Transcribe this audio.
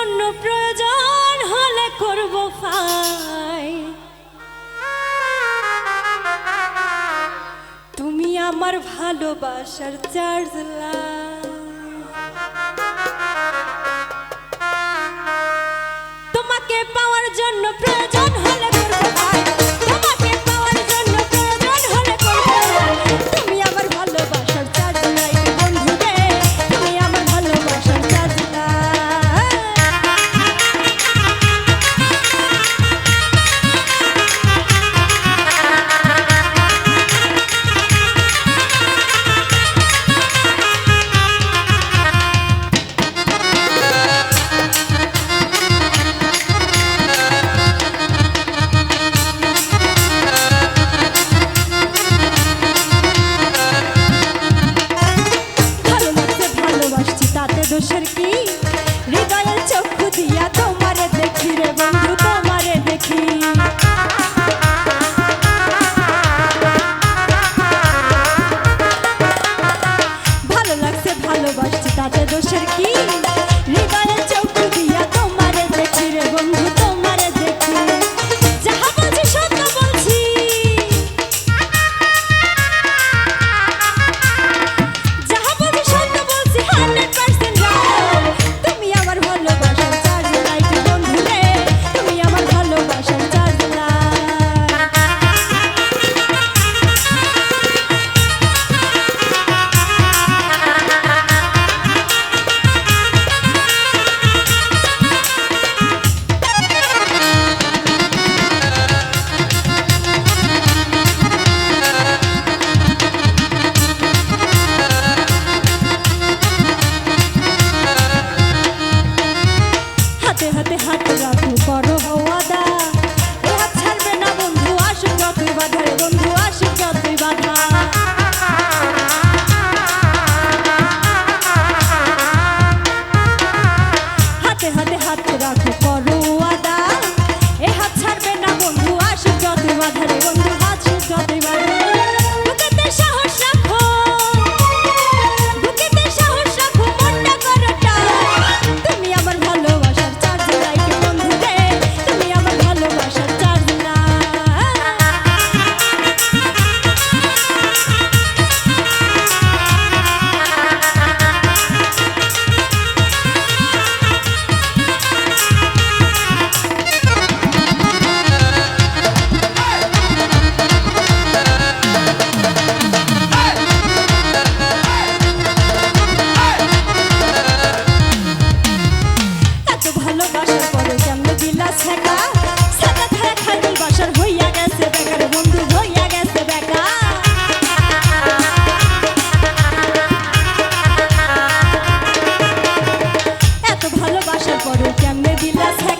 জন্য প্রয়োজন হলে করব ফাই। তুমি আমার ভালোবাসার চার্জ তোমাকে পাওয়ার জন্য মানুষের হরে বন্ধু আসার পরও কেমনে দিলা হ্যাঁ